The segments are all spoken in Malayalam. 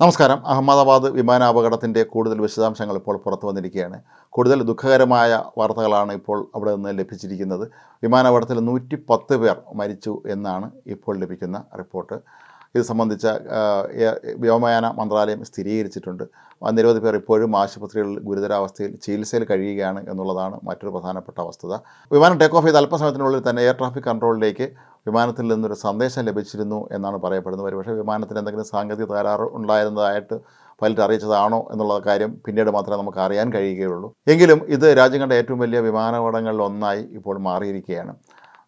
നമസ്കാരം. അഹമ്മദാബാദ് വിമാനാപകടത്തിന്റെ കൂടുതൽ വിശദാംശങ്ങൾ ഇപ്പോൾ പുറത്തു വന്നിരിക്കുകയാണ്. കൂടുതൽ ദുഃഖകരമായ വാർത്തകളാണ് ഇപ്പോൾ അവിടെ നിന്ന് ലഭിച്ചിരിക്കുന്നത്. വിമാനാപകടത്തിൽ നൂറ്റി പത്ത് പേർ മരിച്ചു എന്നാണ് ഇപ്പോൾ ലഭിക്കുന്ന റിപ്പോർട്ട്. ഇത് സംബന്ധിച്ച വ്യോമയാന മന്ത്രാലയം സ്ഥിരീകരിച്ചിട്ടുണ്ട്. നിരവധി പേർ ഇപ്പോഴും ആശുപത്രികളിൽ ഗുരുതരാവസ്ഥയിൽ ചികിത്സയിൽ കഴിയുകയാണ് എന്നുള്ളതാണ് മറ്റൊരു പ്രധാനപ്പെട്ട വസ്തുത. വിമാനം ടേക്ക് ഓഫ് ചെയ്ത അല്പസമയത്തിനുള്ളിൽ തന്നെ എയർ ട്രാഫിക് കൺട്രോളിലേക്ക് വിമാനത്തിൽ നിന്നൊരു സന്ദേശം ലഭിച്ചിരുന്നു എന്നാണ് പറയപ്പെടുന്നത്. ഒരുപക്ഷെ വിമാനത്തിന് എന്തെങ്കിലും സാങ്കേതിക തകരാറ് ഉണ്ടായിരുന്നതായിട്ട് പൈലറ്റ് അറിയിച്ചതാണോ എന്നുള്ള കാര്യം പിന്നീട് മാത്രമേ നമുക്ക് അറിയാൻ കഴിയുകയുള്ളൂ. എങ്കിലും ഇത് രാജ്യം കണ്ട ഏറ്റവും വലിയ വിമാനപടങ്ങളിലൊന്നായി ഇപ്പോൾ മാറിയിരിക്കുകയാണ്.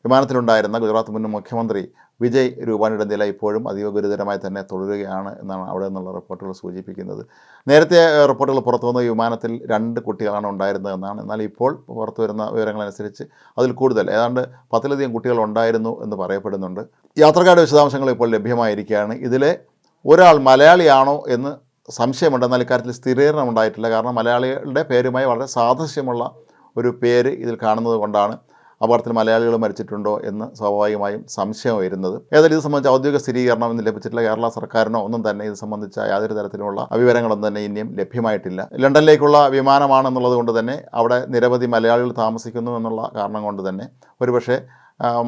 വിമാനത്തിലുണ്ടായിരുന്ന ഗുജറാത്ത് മുൻ മുഖ്യമന്ത്രി വിജയ് രൂപാണിയുടെ നില ഇപ്പോഴും അതീവ ഗുരുതരമായി തന്നെ തുടരുകയാണ് എന്നാണ് അവിടെ നിന്നുള്ള റിപ്പോർട്ടുകൾ സൂചിപ്പിക്കുന്നത്. നേരത്തെ റിപ്പോർട്ടുകൾ പുറത്തു വന്ന വിമാനത്തിൽ രണ്ട് കുട്ടികളാണ് ഉണ്ടായിരുന്നത് എന്നാണ്. എന്നാൽ ഇപ്പോൾ പുറത്തു വരുന്ന വിവരങ്ങളനുസരിച്ച് അതിൽ കൂടുതൽ ഏതാണ്ട് പത്തിലധികം കുട്ടികൾ ഉണ്ടായിരുന്നു എന്ന് പറയപ്പെടുന്നുണ്ട്. യാത്രക്കാരുടെ വിശദാംശങ്ങൾ ഇപ്പോൾ ലഭ്യമായിരിക്കുകയാണ്. ഇതിലെ ഒരാൾ മലയാളിയാണോ എന്ന് സംശയമുണ്ട്. എന്നാൽ ഇക്കാര്യത്തിൽ സ്ഥിരീകരണം ഉണ്ടായിട്ടില്ല. കാരണം മലയാളികളുടെ പേരുമായി വളരെ സാദൃശ്യമുള്ള ഒരു പേര് ഇതിൽ കാണുന്നത് കൊണ്ടാണ് അപകടത്തിൽ മലയാളികൾ മരിച്ചിട്ടുണ്ടോ എന്ന് സ്വാഭാവികമായും സംശയം വരുന്നത് ഏതായാലും ഇത് സംബന്ധിച്ച് ഔദ്യോഗിക സ്ഥിരീകരണം ഇന്ന് ലഭിച്ചിട്ടില്ല. കേരള സർക്കാരിനോ ഒന്നും തന്നെ ഇത് സംബന്ധിച്ച യാതൊരു തരത്തിലുള്ള വിവരങ്ങളൊന്നും തന്നെ ഇനിയും ലഭ്യമായിട്ടില്ല. ലണ്ടനിലേക്കുള്ള വിമാനമാണെന്നുള്ളത് കൊണ്ട് തന്നെ അവിടെ നിരവധി മലയാളികൾ താമസിക്കുന്നു എന്നുള്ള കാരണം കൊണ്ട് തന്നെ ഒരുപക്ഷെ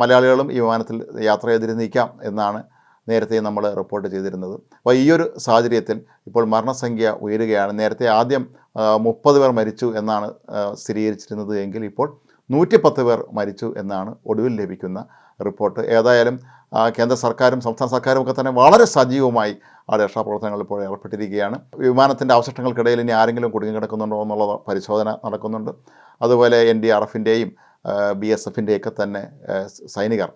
മലയാളികളും ഈ വിമാനത്തിൽ യാത്ര ചെയ്തിരുന്നിരിക്കാം എന്നാണ് നേരത്തെ നമ്മൾ റിപ്പോർട്ട് ചെയ്തിരുന്നത്. അപ്പോൾ ഈ ഒരു സാഹചര്യത്തിൽ ഇപ്പോൾ മരണസംഖ്യ ഉയരുകയാണ്. നേരത്തെ ആദ്യം മുപ്പത് പേർ മരിച്ചു എന്നാണ് സ്ഥിരീകരിച്ചിരുന്നത് എങ്കിൽ ഇപ്പോൾ നൂറ്റിപ്പത്ത് പേർ മരിച്ചു എന്നാണ് ഒടുവിൽ ലഭിക്കുന്ന റിപ്പോർട്ട് ഏതായാലും കേന്ദ്ര സർക്കാരും സംസ്ഥാന സർക്കാരും ഒക്കെ തന്നെ വളരെ സജീവമായി ആ രക്ഷാപ്രവർത്തനങ്ങളിൽ ഇപ്പോൾ ഏർപ്പെട്ടിരിക്കുകയാണ്. വിമാനത്തിന്റെ അവശിഷ്ടങ്ങൾക്കിടയിൽ ഇനി ആരെങ്കിലും കുടുങ്ങി കിടക്കുന്നുണ്ടോ എന്നുള്ള പരിശോധന നടക്കുന്നുണ്ട്. അതുപോലെ എൻ ഡി ആർ എഫിന്റെയും ബി എസ് എഫിന്റെയൊക്കെ തന്നെ സൈനികർ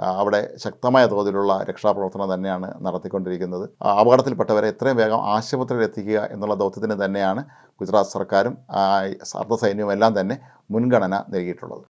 അവിടെ ശക്തമായ തോതിലുള്ള രക്ഷാപ്രവർത്തനം തന്നെയാണ് നടത്തിക്കൊണ്ടിരിക്കുന്നത്. അപകടത്തിൽപ്പെട്ടവരെ എത്രയും വേഗം ആശുപത്രിയിൽ എത്തിക്കുക എന്നുള്ള ദൗത്യത്തിന് തന്നെയാണ് ഗുജറാത്ത് സർക്കാരും അർദ്ധസൈന്യവും അർദ്ധ സൈന്യവും എല്ലാം തന്നെ മുൻഗണന നൽകിയിട്ടുള്ളത്.